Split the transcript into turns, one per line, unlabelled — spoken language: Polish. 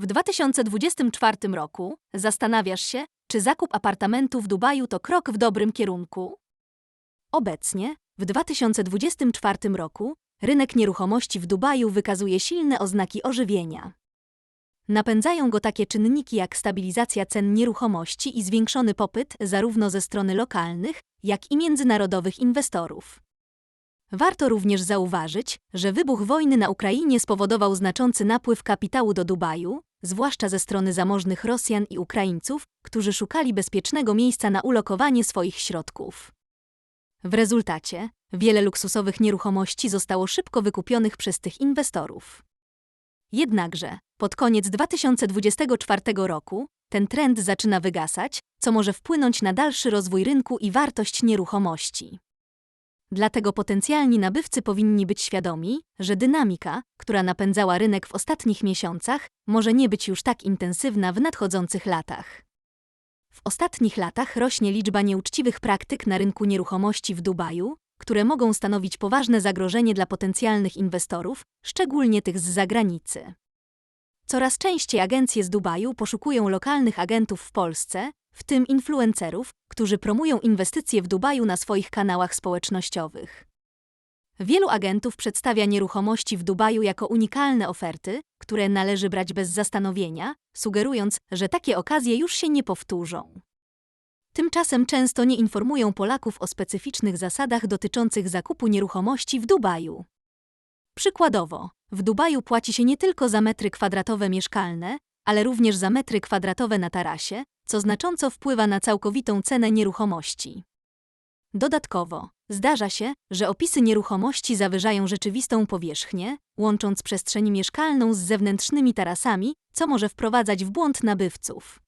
W 2024 roku zastanawiasz się, czy zakup apartamentu w Dubaju to krok w dobrym kierunku? Obecnie, w 2024 roku, rynek nieruchomości w Dubaju wykazuje silne oznaki ożywienia. Napędzają go takie czynniki jak stabilizacja cen nieruchomości i zwiększony popyt zarówno ze strony lokalnych, jak i międzynarodowych inwestorów. Warto również zauważyć, że wybuch wojny na Ukrainie spowodował znaczący napływ kapitału do Dubaju, zwłaszcza ze strony zamożnych Rosjan i Ukraińców, którzy szukali bezpiecznego miejsca na ulokowanie swoich środków. W rezultacie wiele luksusowych nieruchomości zostało szybko wykupionych przez tych inwestorów. Jednakże pod koniec 2024 roku ten trend zaczyna wygasać, co może wpłynąć na dalszy rozwój rynku i wartość nieruchomości. Dlatego potencjalni nabywcy powinni być świadomi, że dynamika, która napędzała rynek w ostatnich miesiącach, może nie być już tak intensywna w nadchodzących latach. W ostatnich latach rośnie liczba nieuczciwych praktyk na rynku nieruchomości w Dubaju, które mogą stanowić poważne zagrożenie dla potencjalnych inwestorów, szczególnie tych z zagranicy. Coraz częściej agencje z Dubaju poszukują lokalnych agentów w Polsce, w tym influencerów, którzy promują inwestycje w Dubaju na swoich kanałach społecznościowych. Wielu agentów przedstawia nieruchomości w Dubaju jako unikalne oferty, które należy brać bez zastanowienia, sugerując, że takie okazje już się nie powtórzą. Tymczasem często nie informują Polaków o specyficznych zasadach dotyczących zakupu nieruchomości w Dubaju. Przykładowo, w Dubaju płaci się nie tylko za metry kwadratowe mieszkalne, ale również za metry kwadratowe na tarasie, co znacząco wpływa na całkowitą cenę nieruchomości. Dodatkowo, zdarza się, że opisy nieruchomości zawyżają rzeczywistą powierzchnię, łącząc przestrzeń mieszkalną z zewnętrznymi tarasami, co może wprowadzać w błąd nabywców.